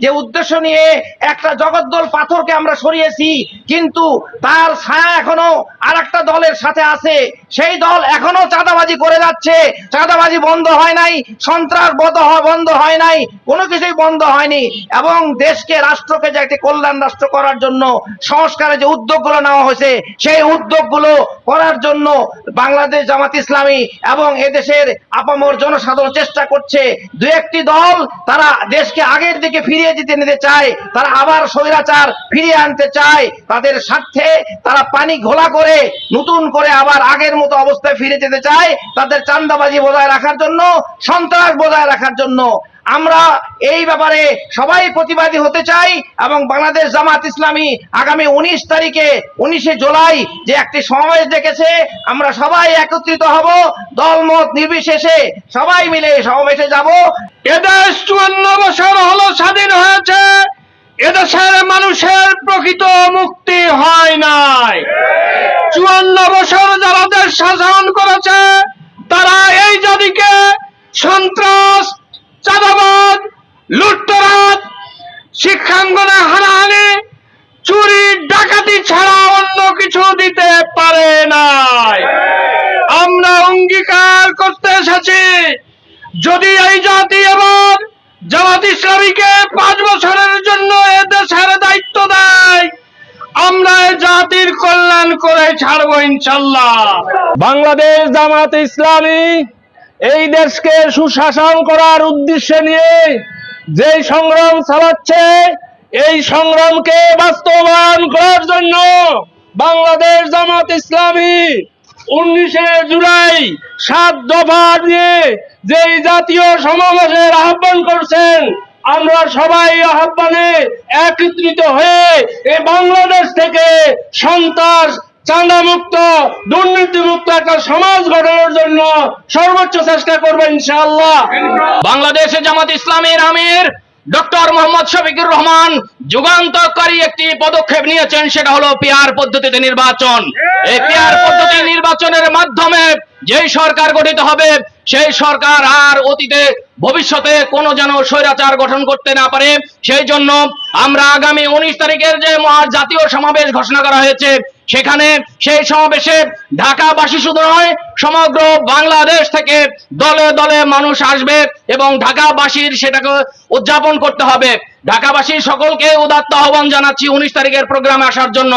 যে উদ্দেশ্য নিয়ে একটা জগদ্দল পাথরকে আমরা সরিয়েছি, কিন্তু তার ছায়া এখনও আর একটা দলের সাথে আছে। সেই দল এখনও চাঁদাবাজি করে যাচ্ছে। চাঁদাবাজি বন্ধ হয় নাই, সন্ত্রাস হয়- বন্ধ হয় নাই, কোনো কিছুই বন্ধ হয়নি। এবং দেশকে, রাষ্ট্রকে যে একটি কল্যাণ রাষ্ট্র করার জন্য সংস্কারের যে উদ্যোগগুলো নেওয়া হয়েছে, সেই উদ্যোগগুলো করার জন্য বাংলাদেশ জামাত ইসলামী এবং এদেশের আপামর জনসাধারণ চেষ্টা করছে। দু একটি দল, তারা দেশকে আগের দিকে ফিরিয়ে দিতে নিতে চায়, তারা আবার স্বৈরাচার ফিরিয়ে আনতে চায়, তাদের স্বার্থে তারা পানি ঘোলা করে নতুন করে আবার আগের মতো অবস্থায় ফিরে যেতে চায়, তাদের চান্দাবাজি বজায় রাখার জন্য, সন্ত্রাস বজায় রাখার জন্য। আমরা এই ব্যাপারে সবাই প্রতিবাদী হতে চাই এবং বাংলাদেশ জামাত ইসলামী আগামী উনিশ তারিখে, উনিশে জুলাই যে একটি সমাবেশ ডেকেছে, আমরা সবাই একত্রিত হব, দলমত নির্বিশেষে সবাই মিলে সমাবেশে যাব। এদেশ প্রকৃত মুক্তি হয় নাই। চুয়ান্ন বছর যারা দেশ শাসন করেছে, তারা এই জাতিকে সন্ত্রাস, চাঁদাবাদ, লুটতরাজ, শিক্ষাঙ্গনে হানাহানি, চুরি, ডাকাতি ছাড়া অন্য কিছু দিতে পারে নাই। আমরা অঙ্গীকার করতে এসেছি। যদি এই জাতি এবার জামাত ইসলামীকে পাঁচ বছরের জন্য এ দেশের দায়িত্ব জাতির কল্যাণ করে ছাড়বো ইনশাল্লাহ বাংলাদেশ জামাত ইসলামী এই দেশকে সুশাসন করার উদ্দেশ্যে নিয়ে যেই সংগ্রাম চালাচ্ছে, এই সংগ্রামকে বাস্তবায়ন করার জন্য বাংলাদেশ জামাত ইসলামী উনিশে জুলাই সাত দফা নিয়ে যেই জাতীয় সমাবেশের আহ্বান করছেন, আমরা সবাই আহ্বানে একত্রিত হয়ে এই বাংলাদেশ থেকে সন্ত্রাস চাঁদা মুক্ত দুর্নীতি মুক্ত একটা সমাজ গঠনের জন্য সর্বোচ্চ চেষ্টা করব ইনশাআল্লাহ। বাংলাদেশে জামাত ইসলামের আমির ডক্টর মোহাম্মদ শফিকুর রহমান যুগান্তকারী একটি পদক্ষেপ নিয়েছেন সেটা হলো পিয়ার পদ্ধতিতে নির্বাচন। এই পিয়ার পদ্ধতি নির্বাচনের মাধ্যমে যেই সরকার গঠিত হবে সেই সরকার আর অতীতে ভবিষ্যতে কোনো যেন স্বৈরাচার গঠন করতে না পারে সেই জন্য আমরা আগামী উনিশ তারিখের যে মহা জাতীয় সমাবেশ ঘোষণা করা হয়েছে, সেখানে সেই সমাবেশে ঢাকাবাসী শুধু নয়, সমগ্র বাংলাদেশ থেকে দলে দলে মানুষ আসবে এবং ঢাকাবাসীর সেটাকে উদযাপন করতে হবে। ঢাকাবাসীর সকলকে উদাত্ত আহ্বান জানাচ্ছি উনিশ তারিখের প্রোগ্রামে আসার জন্য।